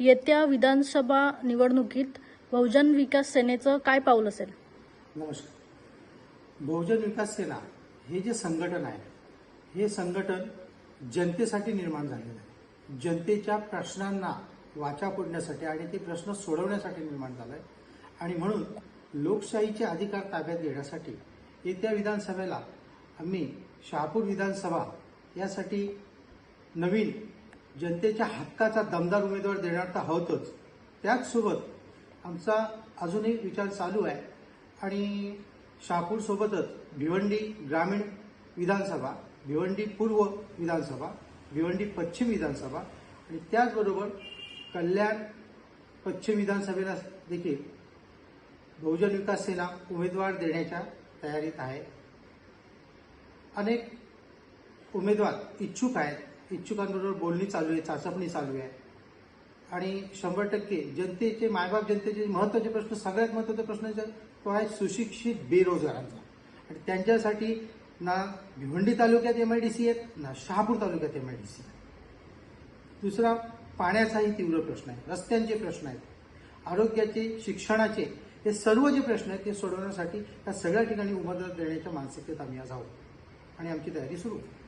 येत्या विधानसभा निवडणुकीत बहुजन विकास सेनेचं काय पाऊल असेल? नमस्कार. बहुजन विकास सेना हे जे संघटन आहे हे संघटन जनतेसाठी निर्माण झालेलं आहे. जनतेच्या प्रश्नांना वाचा फोडण्यासाठी आणि ते प्रश्न सोडवण्यासाठी निर्माण झालं आहे. आणि म्हणून लोकशाहीचे अधिकार ताब्यात घेण्यासाठी येत्या विधानसभेला आम्ही शहापूर विधानसभा यासाठी नवीन जनतेच्या हक्काचा दमदार उमेदवार देणार तर आहोतच त्याचसोबत आमचा अजूनही विचार चालू आहे. आणि शहापूरसोबतच भिवंडी ग्रामीण विधानसभा भिवंडी पूर्व विधानसभा भिवंडी पश्चिम विधानसभा आणि त्याचबरोबर कल्याण पश्चिम विधानसभेला देखील बहुजन विकास सेना उमेदवार देण्याच्या तयारीत आहे. अनेक उमेदवार इच्छुक आहेत. इच्छुकांबरोबर बोलणी चालू आहे चाचपणी चालू आहे. आणि शंभर टक्के जनतेचे मायबाप जनतेचे महत्त्वाचे प्रश्न सगळ्यात महत्त्वाचा प्रश्न तो आहे सुशिक्षित बेरोजगारांचा. आणि त्यांच्यासाठी ना भिवंडी तालुक्यात सी आहेत ना शहापूर तालुक्यात डी सी दुसरा पाण्याचाही तीव्र प्रश्न आहे रस्त्यांचे प्रश्न आहेत आरोग्याचे शिक्षणाचे हे सर्व जे प्रश्न आहेत ते सोडवण्यासाठी या सगळ्या ठिकाणी उमेदवार देण्याच्या मानसिकतेत आम्ही आज आहोत. आणि आमची तयारी सुरू आहे.